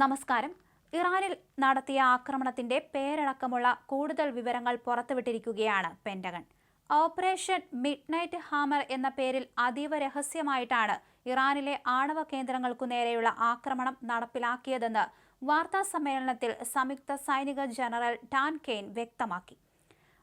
നമസ്കാരം. ഇറാനിൽ നടത്തിയ ആക്രമണത്തിന്റെ പേരടക്കമുള്ള കൂടുതൽ വിവരങ്ങൾ പുറത്തുവിട്ടിരിക്കുകയാണ് Pentagon. Operation midnight hammer എന്ന പേരിൽ അതീവ രഹസ്യമായിട്ടാണ് ഇറാനിലെ ആണവ കേന്ദ്രങ്ങൾക്കു നേരെയുള്ള ആക്രമണം നടപ്പിലാക്കിയതെന്ന് വാർത്താ സമ്മേളനത്തിൽ സംയുക്ത സൈനിക ജനറൽ ടാൻ കെയ്ൻ വ്യക്തമാക്കി.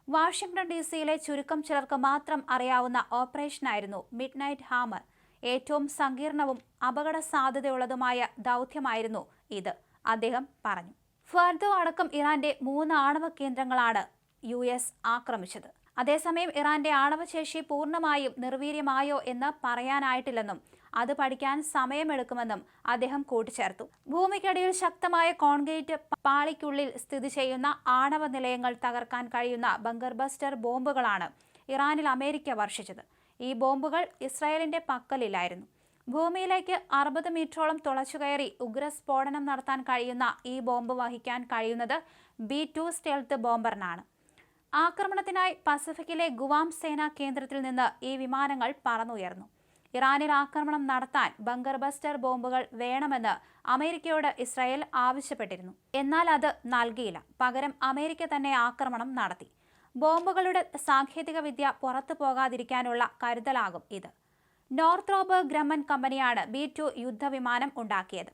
വാഷിംഗ്ടൺ ഡി സിയിലെ ചുരുക്കം ചിലർക്ക് മാത്രം അറിയാവുന്ന ഓപ്പറേഷനായിരുന്നു മിഡ് നൈറ്റ് ഹാമർ. ഏറ്റവും സങ്കീർണവും അപകട സാധ്യതയുള്ളതുമായ ദൗത്യമായിരുന്നു ഇത്. അദ്ദേഹം പറഞ്ഞു ഫർദോ അടക്കം ഇറാന്റെ മൂന്ന് ആണവ കേന്ദ്രങ്ങളാണ് യു എസ് ആക്രമിച്ചത്. അതേസമയം ഇറാന്റെ ആണവശേഷി പൂർണമായും നിർവീര്യമായോ എന്ന് പറയാനായിട്ടില്ലെന്നും അത് പഠിക്കാൻ സമയമെടുക്കുമെന്നും അദ്ദേഹം കൂട്ടിച്ചേർത്തു. ഭൂമിക്കടിയിൽ ശക്തമായ കോൺക്രീറ്റ് പാളിക്കുള്ളിൽ സ്ഥിതി ചെയ്യുന്ന ആണവ നിലയങ്ങൾ തകർക്കാൻ കഴിയുന്ന ബങ്കർ ബസ്റ്റർ ബോംബുകളാണ് ഇറാനിൽ അമേരിക്ക വർഷിച്ചത്. ഈ ബോംബുകൾ ഇസ്രായേലിന്റെ പക്കലില്ലായിരുന്നു ഭൂമിയിലേക്ക് അറുപത് മീറ്ററോളം തുളച്ചുകയറി ഉഗ്രസ്ഫോടനം നടത്താൻ കഴിയുന്ന ഈ ബോംബ് വഹിക്കാൻ കഴിയുന്നത് ബി ടു സ്റ്റെൽത്ത് ബോംബറിനാണ്. ആക്രമണത്തിനായി പസഫിക്കിലെ ഗുവാം സേനാ കേന്ദ്രത്തിൽ നിന്ന് ഈ വിമാനങ്ങൾ പറന്നുയർന്നു. ഇറാനിൽ ആക്രമണം നടത്താൻ ബങ്കർ ബസ്റ്റർ ബോംബുകൾ വേണമെന്ന് അമേരിക്കയോട് ഇസ്രായേൽ ആവശ്യപ്പെട്ടിരുന്നു. എന്നാൽ അത് നൽകിയില്ല. പകരം അമേരിക്ക തന്നെ ആക്രമണം നടത്തി. ബോംബുകളുടെ സാങ്കേതിക വിദ്യ പുറത്തു പോകാതിരിക്കാനുള്ള കരുതലാകും ഇത്. നോർത്രോബ് ഗ്രമൻ കമ്പനിയാണ് ബി ടു യുദ്ധവിമാനം ഉണ്ടാക്കിയത്.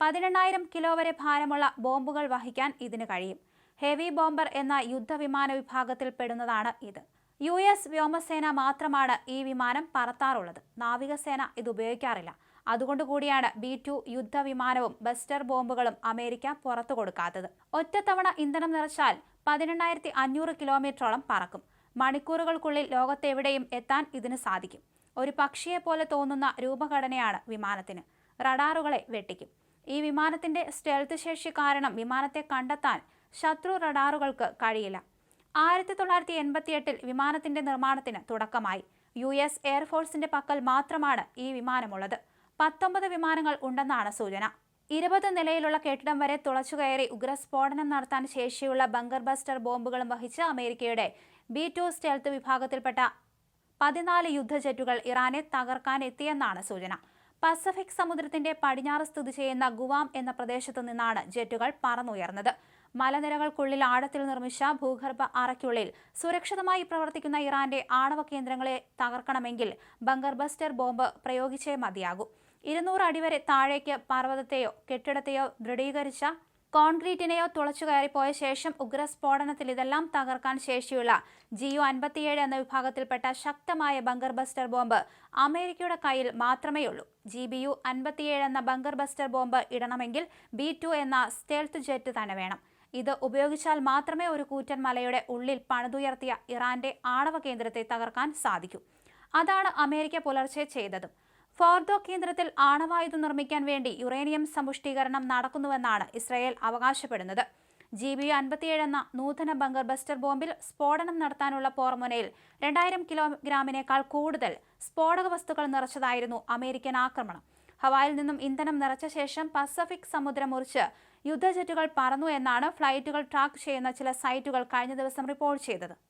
പതിനെണ്ണായിരം കിലോ വരെ ഭാരമുള്ള ബോംബുകൾ വഹിക്കാൻ ഇതിന് കഴിയും. ഹെവി ബോംബർ എന്ന യുദ്ധവിമാന വിഭാഗത്തിൽ പെടുന്നതാണ് ഇത്. യു എസ് വ്യോമസേന മാത്രമാണ് ഈ വിമാനം പറത്താറുള്ളത്. നാവികസേന ഇത് ഉപയോഗിക്കാറില്ല. അതുകൊണ്ട് കൂടിയാണ് ബി ടു യുദ്ധവിമാനവും ബസ്റ്റർ ബോംബുകളും അമേരിക്ക പുറത്തു കൊടുക്കാത്തത്. ഒറ്റത്തവണ ഇന്ധനം നിറച്ചാൽ പതിനെണ്ണായിരത്തി അഞ്ഞൂറ് കിലോമീറ്ററോളം പറക്കും. മണിക്കൂറുകൾക്കുള്ളിൽ ലോകത്തെവിടെയും എത്താൻ ഇതിന് സാധിക്കും. ഒരു പക്ഷിയെ പോലെ തോന്നുന്ന രൂപഘടനയാണ് വിമാനത്തിന്. റഡാറുകളെ വെട്ടിക്കും. ഈ വിമാനത്തിന്റെ സ്റ്റെൽത്ത് ശേഷി കാരണം വിമാനത്തെ കണ്ടെത്താൻ ശത്രു റഡാറുകൾക്ക് കഴിയില്ല. ആയിരത്തി തൊള്ളായിരത്തി എൺപത്തിയെട്ടിൽ വിമാനത്തിന്റെ നിർമ്മാണത്തിന് തുടക്കമായി. യു എസ് എയർഫോഴ്സിന്റെ പക്കൽ മാത്രമാണ് ഈ വിമാനമുള്ളത്. പത്തൊമ്പത് വിമാനങ്ങൾ ഉണ്ടെന്നാണ് സൂചന. ഇരുപത് നിലയിലുള്ള കെട്ടിടം വരെ തുളച്ചുകയറി ഉഗ്രസ്ഫോടനം നടത്താൻ ശേഷിയുള്ള ബങ്കർ ബസ്റ്റർ ബോംബുകളും വഹിച്ച് അമേരിക്കയുടെ ബി ടു സ്റ്റെൽത്ത് വിഭാഗത്തിൽപ്പെട്ട പതിനാല് യുദ്ധജെറ്റുകൾ ഇറാനെ തകർക്കാൻ എത്തിയെന്നാണ് സൂചന. പസഫിക് സമുദ്രത്തിന്റെ പടിഞ്ഞാറ് സ്ഥിതി ചെയ്യുന്ന ഗുവാം എന്ന പ്രദേശത്തു നിന്നാണ് ജെറ്റുകൾ പറന്നുയർന്നത്. മലനിരകൾക്കുള്ളിൽ ആഴത്തിൽ നിർമ്മിച്ച ഭൂഗർഭ അറയ്ക്കുള്ളിൽ സുരക്ഷിതമായി പ്രവർത്തിക്കുന്ന ഇറാന്റെ ആണവ കേന്ദ്രങ്ങളെ തകർക്കണമെങ്കിൽ ബങ്കർ ബസ്റ്റർ ബോംബ് പ്രയോഗിച്ചേ മതിയാകൂ. ഇരുന്നൂറ് അടിവരെ താഴേക്ക് പർവതത്തെയോ കെട്ടിടത്തെയോ ദൃഢീകരിച്ച കോൺക്രീറ്റിനെയോ തുളച്ചു കയറിപ്പോയ ശേഷം ഉഗ്രസ്ഫോടനത്തിൽ ഇതെല്ലാം തകർക്കാൻ ശേഷിയുള്ള ജിയു അൻപത്തിയേഴ് എന്ന വിഭാഗത്തിൽപ്പെട്ട ശക്തമായ ബങ്കർ ബസ്റ്റർ ബോംബ് അമേരിക്കയുടെ കയ്യിൽ മാത്രമേയുള്ളൂ ജി ബി യു അൻപത്തിയേഴ് എന്ന ബങ്കർ ബസ്റ്റർ ബോംബ് ഇടണമെങ്കിൽ ബി ടു എന്ന സ്റ്റെൽത്ത് ജെറ്റ് തന്നെ വേണം. ഇത് ഉപയോഗിച്ചാൽ മാത്രമേ ഒരു കൂറ്റൻ മലയുടെ ഉള്ളിൽ പണിതുയർത്തിയ ഇറാന്റെ ആണവ കേന്ദ്രത്തെ തകർക്കാൻ സാധിക്കൂ. അതാണ് അമേരിക്ക പുലർച്ചെ ചെയ്തതും. ഫോർദോ കേന്ദ്രത്തിൽ ആണവായുധം നിർമ്മിക്കാൻ വേണ്ടി യുറേനിയം സമ്പുഷ്ടീകരണം നടക്കുന്നുവെന്നാണ് ഇസ്രായേൽ അവകാശപ്പെടുന്നത്. ജി ബി അൻപത്തിയേഴ് എന്ന നൂതന ബങ്കർ ബസ്റ്റർ ബോംബിൽ സ്ഫോടനം നടത്താനുള്ള പോർമുനയിൽ രണ്ടായിരം കിലോഗ്രാമിനേക്കാൾ കൂടുതൽ സ്ഫോടക വസ്തുക്കൾ നിറച്ചതായിരുന്നു അമേരിക്കൻ ആക്രമണം. ഹവായിൽ നിന്നും ഇന്ധനം നിറച്ച ശേഷം പസഫിക് സമുദ്രം മുറിച്ച് യുദ്ധജെറ്റുകൾ പറന്നു എന്നാണ് ഫ്ലൈറ്റുകൾ ട്രാക്ക് ചെയ്യുന്ന ചില സൈറ്റുകൾ കഴിഞ്ഞ ദിവസം റിപ്പോർട്ട് ചെയ്തത്.